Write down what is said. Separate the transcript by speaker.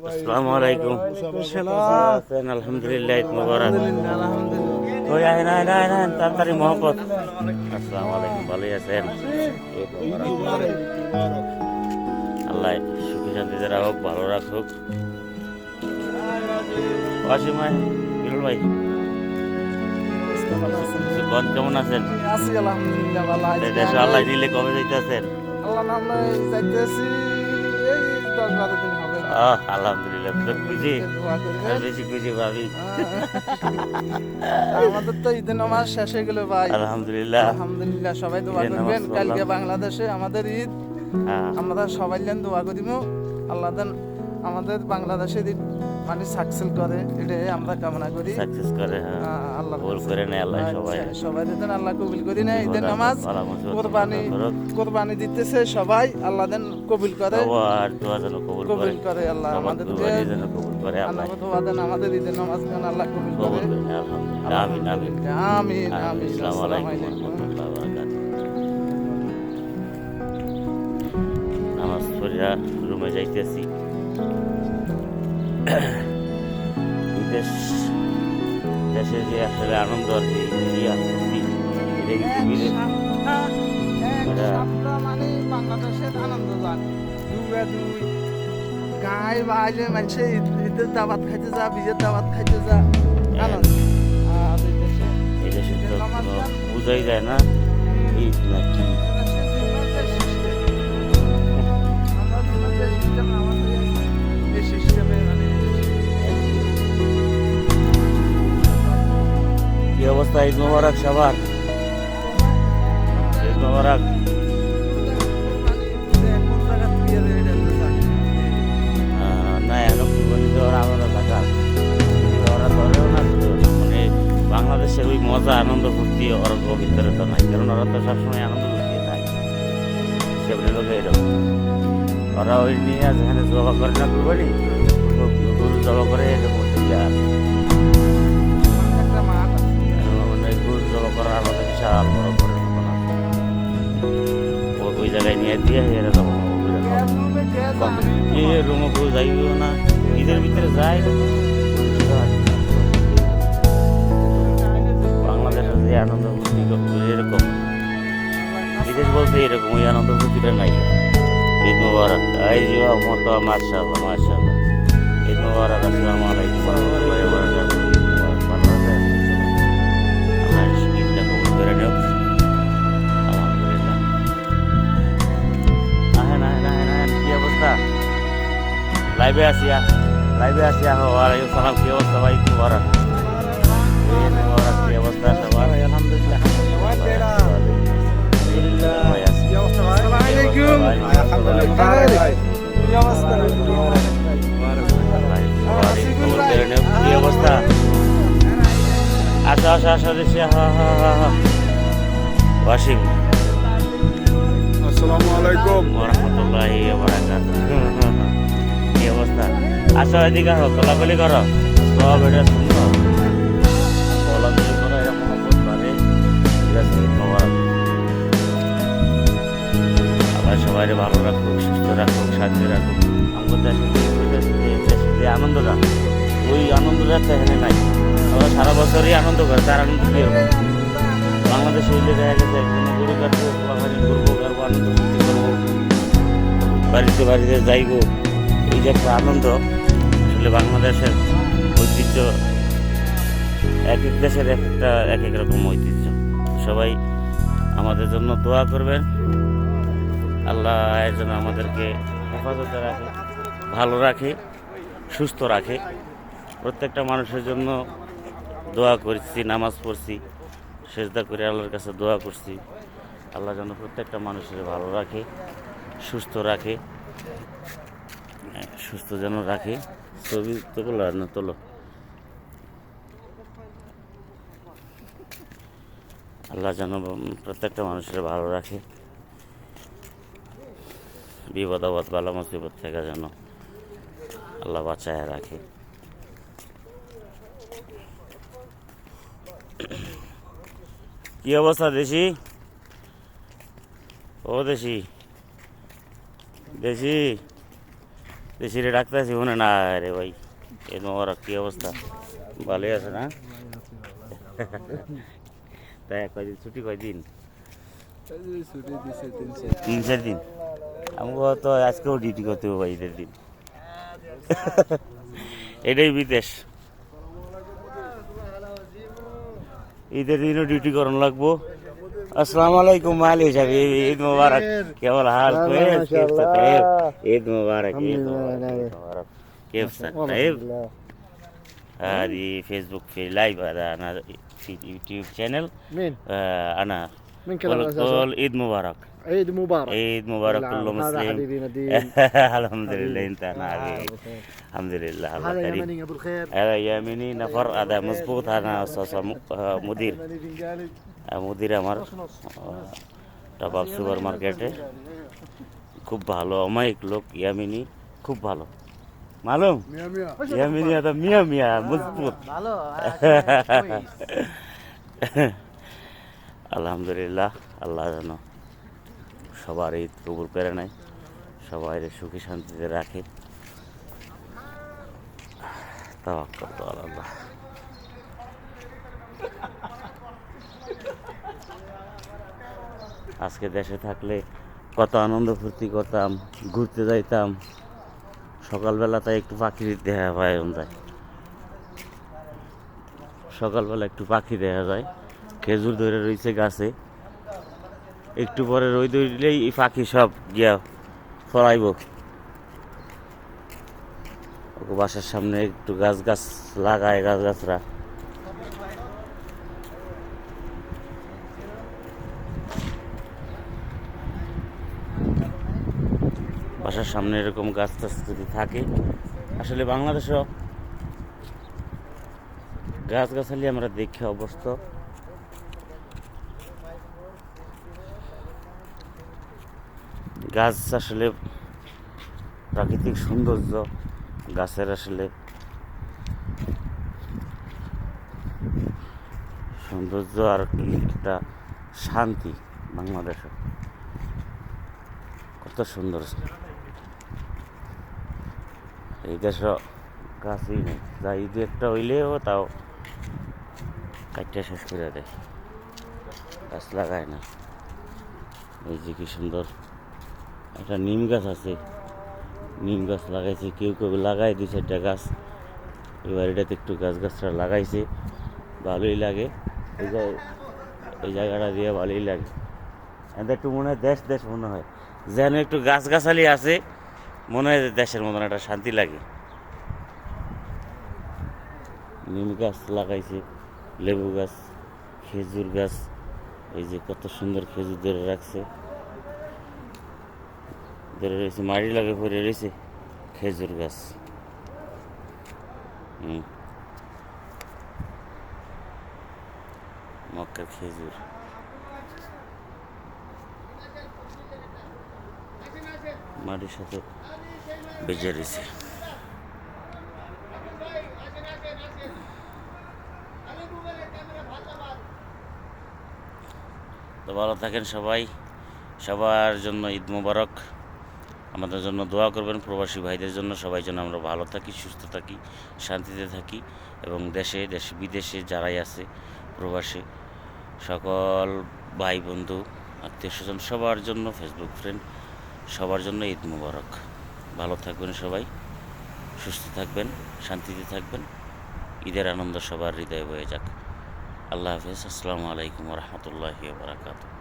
Speaker 1: আসসালামু আলাইকুম আছেন? আলহামদুলিল্লাহ ঈদ ওই তাড়াতাড়ি আসসালামু আলাইকুম ভালোই আছেন আল্লাহ সুখী শান্তিতে রাখুক ভালো রাখুক ওয়াসিম ভাই বিরুল ভাই কোন কেমন আছেন
Speaker 2: আছি আলহামদুলিল্লাহ ভালো আছি
Speaker 1: দেশে আল্লাহ দিলে কবে যাইতেছেন
Speaker 2: আল্লাহ নামে যাইতেছি এই দশ বারো দিন
Speaker 1: আলহামদুলিল্লাহ তো খুশি। বেশি খুশি ভাবি।
Speaker 2: আমাদের তো ঈদের নামাজ শেষ হয়ে গেল ভাই।
Speaker 1: আলহামদুলিল্লাহ।
Speaker 2: আলহামদুলিল্লাহ সবাই দোয়া করবেন। কালকে বাংলাদেশে আমাদের ঈদ।
Speaker 1: হ্যাঁ।
Speaker 2: আমরা সবাই দোয়া করিব আল্লাহ দেন আমাদের বাংলাদেশের ঈদ মানে সাকসেস করে এটাই আমরা কামনা করি।
Speaker 1: সাকসেস করে হ্যাঁ।
Speaker 2: আল্লাহ
Speaker 1: কবুল করে নেয় আল্লাহ সবাই।
Speaker 2: সবাই যেন আল্লাহ কবুল করি না ঈদের নামাজ।
Speaker 1: মতো
Speaker 2: কোরবানি দিতেছে সবাই আল্লাহ দেন কবুল করে।
Speaker 1: সবার দোয়া যেন কবুল করে
Speaker 2: কবুল করে। আল্লাহ আমাদের
Speaker 1: যেন কবুল করে আল্লাহ
Speaker 2: দোয়া দেন আমাদের ঈদের নামাজ গান আল্লাহ কবুল
Speaker 1: কবুল
Speaker 2: করে
Speaker 1: আমিন আমিন।
Speaker 2: আমিন আমিন
Speaker 1: আসসালামু আলাইকুম
Speaker 2: আলাইকুম।
Speaker 1: রহমতুল্লাহ বারাকাতুহু। নামাজ পড়িয়া রুমে যাইতেছি। দেশ দেশে যে আসলে আনন্দ আর কি এটা কিন্তু
Speaker 2: সপ্তাহ মানে বাংলাদেশের আনন্দ গান দুয়া দুই গায়ে বাইলে মানুষে ঈদ- ঈদের দাওয়াত খাইতে যা বিজের দাওয়াত খাইতে যা আনন্দ। আর এই দেশে
Speaker 1: বুঝাই যায় না ঈদ কি
Speaker 2: আমাদের
Speaker 1: অবস্থা ঈদ মোবারক সবার। ঈদ মোবারক।
Speaker 2: থেকে
Speaker 1: না, এখন কুরবানি দেওয়ার আলাদা টাকা ওরা ধরেও না। মানে বাংলাদেশের ওই মজা, আনন্দ, ফুর্তি ওর ভিতরে তো নাই। কারণ ওরা তো সবসময় আনন্দ ফুর্তি নাই সেগুলো লোক এরকম। ওরা ওই নিয়ে যেখানে জবা করে না কুরবানি গরু জবা করে এটা বিশাল বড় করে মতন আছে ওই জায়গায় নিয়ে দিয়ে এরকম এ রুমে কেউ যাইবেও না, ঈদের ভিতরে যায় বাংলাদেশের যে আনন্দ এরকম। বিদেশ বলতে এরকম ওই আনন্দ ফুর্তিটা নাই। ঈদ মুবারক। এই যে মত মাশাআল্লাহ মাশাআল্লাহ। ঈদ মুবারক, আসসালামু আলাইকুম। লাইভে আসিয়া লাইভে আসিয়া হো ওয়ালাইকুম সালাম কি অবস্থা ভাই? কি মুবারক কি অবস্থা সবার?
Speaker 2: আলহামদুলিল্লাহ। আসসালামু। আলাইকুম
Speaker 1: ভাই,
Speaker 2: কি অবস্থা?
Speaker 1: ভাই, সবারই কবুল করে নিও। কি অবস্থা? আসো আসো আসো দেশি হা হা হা হা ওয়াসিম।
Speaker 3: আসসালামু আলাইকুম।
Speaker 1: রহমতুল্লাহি কি অবস্থা। আসো এদিকে আসো কোলাকুলি করো। সব এটা আল্লাহ সবাই ভালো রাখুক, সুস্থ রাখুক, শান্তি রাখুক। আমাদের দেশে যে- ওই আনন্দটা তো এখানে নাই। আমরা সারা বছরই আনন্দ করে, তার আনন্দ কি? বাংলাদেশে হইলে দেখা গেছে গরু কাটবো আনন্দ বাড়িতে বাড়িতে যাইবো। এই যে একটা আনন্দ, আসলে বাংলাদেশের ঐতিহ্য এক এক দেশের এক একটা, এক এক রকম ঐতিহ্য। সবাই আমাদের জন্য দোয়া করবেন। আল্লাহ জন্য আমাদেরকে হেফাজতে রাখে, ভালো রাখে, সুস্থ রাখে। প্রত্যেকটা মানুষের জন্য দোয়া করছি, নামাজ পড়ছি, সেজদা করে আল্লাহর কাছে দোয়া করছি। আল্লাহ যেন প্রত্যেকটা মানুষের ভালো রাখে, সুস্থ রাখে। সুস্থ যেন রাখে। ছবি তো বলো আর না, তোলো। আল্লাহ যেন প্রত্যেকটা মানুষের ভালো রাখে। বিপদ, আপদ বালা মুসিবত থেকে যেন আল্লাহ বাঁচায় রাখে। কি অবস্থা দেশি? ও দেশি। দেশি? দেশিরে ডাকতেছি, মনে না রে ভাই এই তোমার কি অবস্থা? ভালোই আছে না? তাই কয়দিন, ছুটি কয়দিন? তিন চার দিন। আমাকে তো আজকেও ডিউটি করতে হবে ভাই, ঈদের দিন। এটাই বিদেশ। ঈদের দিনও ডিউটি করানো লাগবো। السلام عليكم मालिक حبيبي عيد مبارك كيف الحال كويس كيف طيب عيد مبارك عيد مبارك كيف طيب هذه فيسبوك في لايف هذا آنا في يوتيوب شانل
Speaker 3: مين؟
Speaker 1: آه آنا.
Speaker 3: من كلام
Speaker 1: قول عيد مبارك
Speaker 3: عيد مبارك
Speaker 1: عيد مبارك كل مسلم. الحمد لله انت
Speaker 3: آنا
Speaker 1: حبيبي الحمد لله الله
Speaker 3: هذا يمني ابو الخير
Speaker 1: هذا يمني نفر هذا مضبوط آنا أستاذ مدير মুদির আমার টবাব সুপার মার্কেটে। খুব ভালো অমায়িক লোক ইয়ামিনী খুব ভালো। মালুম? ইয়ামিনী এটা মিয়া মিয়া মজবুত। আলহামদুলিল্লাহ আল্লাহ যেন সবার ঈদ কবুল করে নেয় সবাই সুখী শান্তিতে রাখে। তাওয়াক্কাল তো আল্লাহ আজকে দেশে থাকলে কত আনন্দ ফুর্তি করতাম, ঘুরতে যাইতাম। সকালবেলা তাই একটু পাখি দেখা পায় যায় সকালবেলা একটু পাখি দেখা যায়। খেজুর ধরে রয়েছে গাছে। একটু পরে রই ধরলেই এই পাখি সব গিয়া ফলাইব। বাসার সামনে একটু গাছ গাছ লাগায় গাছ গাছরা বাসার সামনে এরকম গাছ টাছ যদি থাকে, আসলে বাংলাদেশও গাছ গাছালি আমরা দেখে অবস্থ গাছ আসলে প্রাকৃতিক সৌন্দর্য, গাছের আসলে সৌন্দর্য আর কি, একটা শান্তি বাংলাদেশে। কত সুন্দর। এই দেশে গাছই নেই। যা ঈদ একটা হইলেও তাও কাটটা শেষ করে দেয়। গাছ লাগায় না। এই যে কি সুন্দর। একটা নিম গাছ আছে। নিম গাছ লাগাইছে। কেউ কেউ লাগাই দুই চারটা গাছ। এবার এটাতে একটু গাছ গাছটা লাগাইছে। ভালোই লাগে। এই এই জায়গাটা দিয়ে ভালোই লাগে। এদের একটু মনে হয় দেশ দেশ মনে হয়। যেন একটু গাছ গাছালি আছে। মনে হয় দেশের মতন একটা শান্তি লাগে। নিম গাছ লাগাইছে, লেবু গাছ, খেজুর গাছ, এই যে কত সুন্দর খেজুর ধরে রাখছে। ধরে রয়েছে, মাটি লাগে পরে রয়েছে, খেজুর গাছ। হুম। মক্কার খেজুর। মাটির সাথে বেজে রয়েছে। তো ভালো থাকেন সবাই। সবার জন্য ঈদ মোবারক। আমাদের জন্য দোয়া করবেন প্রবাসী ভাইদের জন্য। সবাই যেন আমরা ভালো থাকি, সুস্থ থাকি, শান্তিতে থাকি এবং দেশে দেশে বিদেশে যারাই আছে, প্রবাসী সকল ভাই বন্ধু, আত্মীয় স্বজন, সবার জন্য ফেসবুক ফ্রেন্ড সবার জন্য ঈদ মুবারক। ভালো থাকবেন সবাই, সুস্থ থাকবেন, শান্তিতে থাকবেন। ঈদের আনন্দ সবার হৃদয়ে বয়ে যাক। আল্লাহ হাফেজ, আসসালামু আলাইকুম রহমতুল্লাহি বারাকাতু